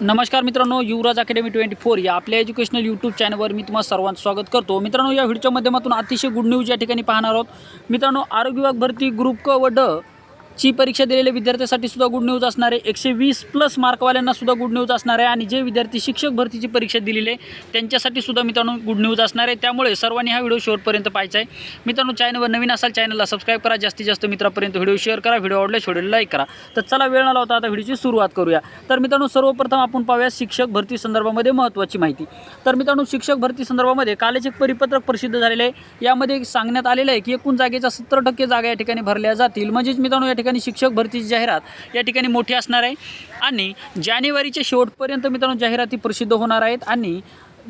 नमस्कार मित्रांनो युवराज academy twenty four या आपल्या एज्युकेशनल यूट्यूब चॅनलवर मी तुम्हाला सर्वांचं स्वागत करतो. मित्रांनो या व्हिडिओच्या माध्यमातून अतिशय गुड न्यूज या ठिकाणी पाहणार आहोत. मित्रांनो आरोग्य विभाग भरती ग्रुप क व ड ची परीक्षा दिलेल्या विद्यार्थ्यांसाठी सुद्धा गुड न्यूज असणार आहे. एकशे वीस प्लस मार्कवाल्यांना सुद्धा गुड न्यूज असणार आहे. आणि जे विद्यार्थी शिक्षक भरतीची परीक्षा दिलेली आहे त्यांच्यासाठी सुद्धा मित्रांनो गुड न्यूज असणार आहे. त्यामुळे सर्वांनी हा व्हिडिओ शेवटपर्यंत पाहायचा आहे. मित्रांनो चॅनलवर नवीन असाल चॅनलला सबस्क्राईब करा. जास्तीत जास्त मित्रापर्यंत व्हिडिओ शेअर करा. व्हिडिओ आवडल्यास व्हिडिओ लाईक करा. तर चला वेळ आला होता आता व्हिडिओची सुरुवात करूया. तर मित्रांनो सर्वप्रथम आपण पाहूया शिक्षक भरती संदर्भामध्ये महत्त्वाची माहिती. तर मित्रांनो शिक्षक भरती संदर्भामध्ये कालच एक परिपत्रक प्रसिद्ध झालेलं आहे. यामध्ये सांगण्यात आलेलं आहे की एकूण जागेच्या सत्तर टक्के जागा या ठिकाणी भरल्या जातील. म्हणजेच मित्रांनो या ठिकाणी शिक्षक भरतीची जाहिरात या ठिकाणी मोठी असणार आहे. आणि जानेवारीच्या शेवटपर्यंत मित्रांनो जाहिराती प्रसिद्ध होणार आहेत. आणि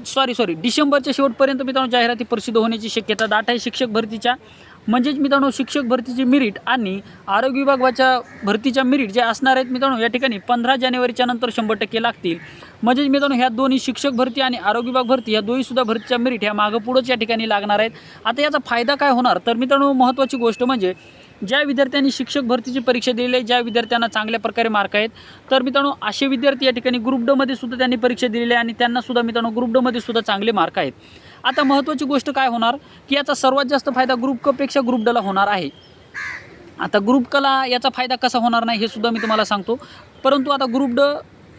सॉरी सॉरी डिसेंबरच्या शेवटपर्यंत मित्रांनो जाहिराती प्रसिद्ध होण्याची शक्यता दाट आहे शिक्षक भरतीच्या. म्हणजेच मित्रांनो शिक्षक भरतीची मिरिट आणि आरोग्य विभागाच्या भरतीच्या मिरिट जे असणार आहेत मित्रांनो या ठिकाणी पंधरा जानेवारीच्या नंतर शंभर टक्के लागतील. म्हणजेच मित्रांनो ह्या दोन्ही शिक्षक भरती आणि आरोग्य विभाग भरती ह्या दोन्हीसुद्धा भरतीच्या मिरिट ह्या मागं पुढंच या ठिकाणी लागणार आहेत. आता याचा फायदा काय होणार? तर मित्रांनो महत्त्वाची गोष्ट म्हणजे ज्या विद्यार्थ्यांनी शिक्षक भरतीची परीक्षा दिलेली आहे ज्या विद्यार्थ्यांना चांगल्या प्रकारे मार्क आहेत तर मित्रांनो असे विद्यार्थी या ठिकाणी ग्रुप डमध्ये सुद्धा त्यांनी परीक्षा दिलेली आहे आणि त्यांना सुद्धा मित्रांनो ग्रुप डमध्ये सुद्धा चांगले मार्क आहेत. आता महत्त्वाची गोष्ट काय होणार? की याचा सर्वात जास्त फायदा ग्रुप कपेक्षा ग्रुप डला होणार आहे. आता ग्रुप कला याचा फायदा कसा होणार नाही हे सुद्धा मी तुम्हाला सांगतो. परंतु आता ग्रुप ड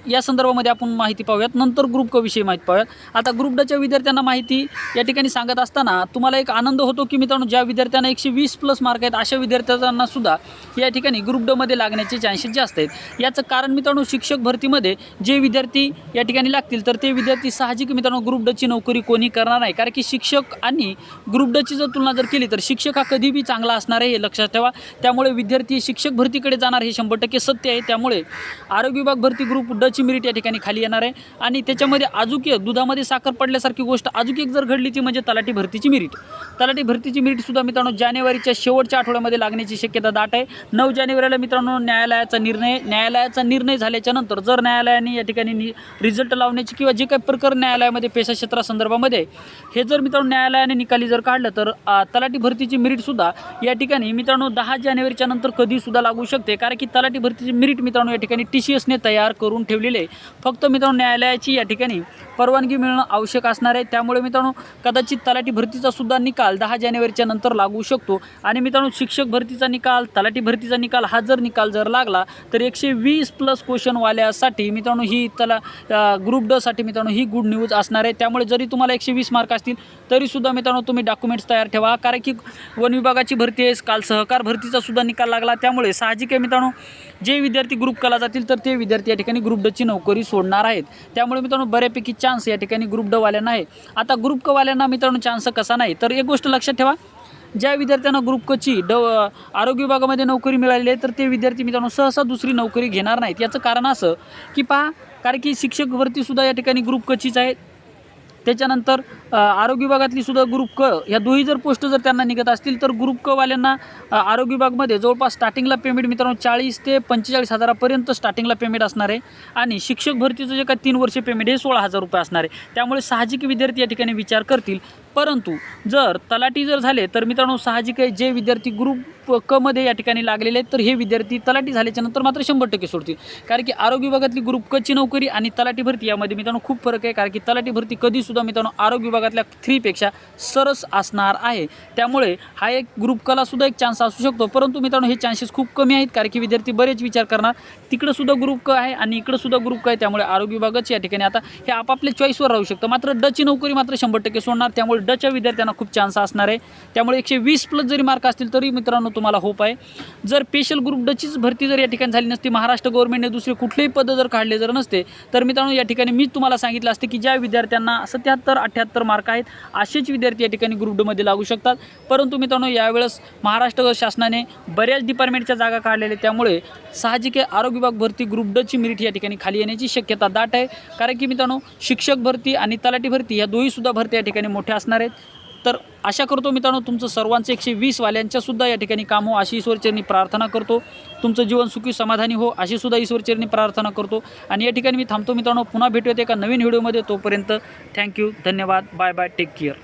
या संदर्भामध्ये आपण माहिती पाहूयात. नंतर ग्रुप क विषयी माहिती पाहूयात. आता ग्रुप डच्या विद्यार्थ्यांना माहिती या ठिकाणी सांगत असताना तुम्हाला एक आनंद होतो की मित्रांनो ज्या विद्यार्थ्यांना एकशे वीस प्लस मार्क आहेत अशा विद्यार्थ्यांना सुद्धा या ठिकाणी ग्रुप डमध्ये लागण्याचे चान्सेस जास्त आहेत. याचं कारण मित्रांनो शिक्षक भरतीमध्ये जे विद्यार्थी या ठिकाणी लागतील तर ते विद्यार्थी साहजिक मित्रांनो ग्रुप डची नोकरी कोणी करणार नाही. कारण की शिक्षक आणि ग्रुप डची जर तुलना जर केली तर शिक्षक हा कधीबी चांगला असणार आहे हे लक्षात ठेवा. त्यामुळे विद्यार्थी शिक्षक भरतीकडे जाणार हे शंभर टक्के सत्य आहे. त्यामुळे आरोग्य विभाग भरती ग्रुप डची मिरिट या ठिकाणी खाली येणार आहे. आणि त्याच्यामध्ये अजूक एक दुधामध्ये साखर पडल्यासारखी गोष्ट अजूक एक जर घडली ती म्हणजे तलाठी भरतीची मिरीट. तलाठी भरतीची मिरीटसुद्धा मित्रांनो जानेवारीच्या शेवटच्या आठवड्यामध्ये लागण्याची शक्यता दाट आहे. नऊ जानेवारीला मित्रांनो न्यायालयाचा निर्णय न्यायालयाचा निर्णय झाल्याच्यानंतर जर न्यायालयाने या ठिकाणी नि रिझल्ट लावण्याची किंवा जे काही प्रकरण न्यायालयामध्ये पेशा क्षेत्रासंदर्भामध्ये हे जर मित्रांनो न्यायालयाने निकाली जर काढलं तर तलाठी भरतीची मिरीटसुद्धा या ठिकाणी मित्रांनो दहा जानेवारीच्या नंतर कधीसुद्धा लागू शकते. कारण की तलाठी भरतीची मिरीट मित्रांनो या ठिकाणी टी सी एसने तयार करून ठेवली ठेवलेली आहे. फक्त मित्रांनो न्यायालयाची या ठिकाणी परवानगी मिळणं आवश्यक असणार आहे. त्यामुळे मित्रांनो कदाचित तलाठी भरतीचा सुद्धा निकाल दहा जानेवारीच्या नंतर लागू शकतो. आणि मित्रांनो शिक्षक भरतीचा निकाल तलाठी भरतीचा निकाल हा जर निकाल जर लागला तर एकशे वीस प्लस क्वेश्चनवाल्यासाठी मित्रांनो ही तला ग्रुप डसाठी मित्रांनो ही गुड न्यूज असणार आहे. त्यामुळे जरी तुम्हाला एकशे वीस मार्क असतील तरीसुद्धा मित्रांनो तुम्ही डॉक्युमेंट्स तयार ठेवा. कारण की वन विभागाची भरती आहे काल सहकार भरतीचा सुद्धा निकाल लागला. त्यामुळे साहजिक आहे मित्रांनो जे विद्यार्थी ग्रुप कला जातील तर ते विद्यार्थी या ठिकाणी ग्रुप डची नोकरी सोडणार आहेत. त्यामुळे मित्रांनो बऱ्यापैकी चान्स या ठिकाणी ग्रुप डवाल्यांना आहे. आता ग्रुप कवाल्यांना मित्रांनो चान्स कसा नाही? तर एक गोष्ट लक्षात ठेवा. ज्या विद्यार्थ्यांना ग्रुप कची ड आरोग्य विभागामध्ये नोकरी मिळाली आहे तर ते विद्यार्थी मित्रांनो सहसा दुसरी नोकरी घेणार नाहीत. याचं कारण असं की पहा कारण की शिक्षक भरतीसुद्धा या ठिकाणी ग्रुप कचीच आहे त्याच्यानंतर आरोग्य विभागातली सुद्धा ग्रुप क ह्या दोन्ही जर पोस्ट जर त्यांना निघत असतील तर ग्रुप क वाल्यांना आरोग्य विभागमध्ये जवळपास स्टार्टिंगला पेमेंट मित्रांनो चाळीस ते पंचेचाळीस हजारापर्यंत स्टार्टिंगला पेमेंट असणार आहे. आणि शिक्षक भरतीचं जे काय तीन वर्ष पेमेंट हे सोळा हजार रुपये असणार आहे. त्यामुळे साहजिक विद्यार्थी या ठिकाणी विचार करतील. परंतु जर तलाठी जर झाले तर मित्रांनो साहजिक आहे जे विद्यार्थी ग्रुप क मध्ये या ठिकाणी लागलेले आहेत तर हे विद्यार्थी तलाठी झाल्याच्यानंतर मात्र शंभर टक्के सोडतील. कारण की आरोग्य विभागातली ग्रुप कची नोकरी आणि तलाठी भरती यामध्ये मित्रांनो खूप फरक आहे. कारण की तलाठी भरती कधीसुद्धा मित्रांनो आरोग्य विभागातल्या थ्रीपेक्षा सरस असणार आहे. त्यामुळे हा एक ग्रुप कलासुद्धा एक चान्स असू शकतो. परंतु मित्रांनो हे चान्सेस खूप कमी आहेत कारण की विद्यार्थी बरेच विचार करणार. तिकडंसुद्धा ग्रुप क आहे आणि इकडंसुद्धा ग्रुप क आहे. त्यामुळे आरोग्य विभागाच या ठिकाणी आता हे आपापल्या चॉईसवर राहू शकतं. मात्र डची नोकरी मात्र शंभर टक्के सोडणार. त्यामुळे डच्या विद्यार्थ्यांना खूप चान्स असणार आहे. त्यामुळे एकशे वीस प्लस जरी मार्क असतील तरी मित्रांनो तुम्हाला होप आहे. जर स्पेशल ग्रुप डचीच भरती जर या ठिकाणी झाली नसती महाराष्ट्र गव्हर्नमेंटने दुसरे कुठलेही पद जर काढले जर नसते तर मित्रांनो या ठिकाणी मी तुम्हाला सांगितलं असते की ज्या विद्यार्थ्यांना सत्याहत्तर अठ्ठ्याहत्तर मार्क आहेत. असेच विद्यार्थी या ठिकाणी ग्रुप डमध्ये लागू शकतात. परंतु मित्रांनो यावेळेस महाराष्ट्र शासनाने बऱ्याच डिपार्टमेंटच्या जागा काढलेल्या त्यामुळे साहजिक आरोग्य विभाग भरती ग्रुप डची मिरिट या ठिकाणी खाली येण्याची शक्यता दाट आहे. कारण की मित्रांनो शिक्षक भरती आणि तलाठी भरती या दोन्हीसुद्धा भरती या ठिकाणी मोठ्या असणार आहेत. तर आशा करतो मित्रांनो तुमचं सर्वांचं एकशे वीसवाल्यांच्यासुद्धा या ठिकाणी काम हो अशी ईश्वरचरणी प्रार्थना करतो. तुमचं जीवन सुखी समाधानी हो अशी सुद्धा ईश्वरचरणी प्रार्थना करतो. आणि या ठिकाणी मी थांबतो मित्रांनो पुन्हा भेटूयात एका नवीन व्हिडिओमध्ये. तोपर्यंत थँक्यू धन्यवाद बाय बाय टेक केअर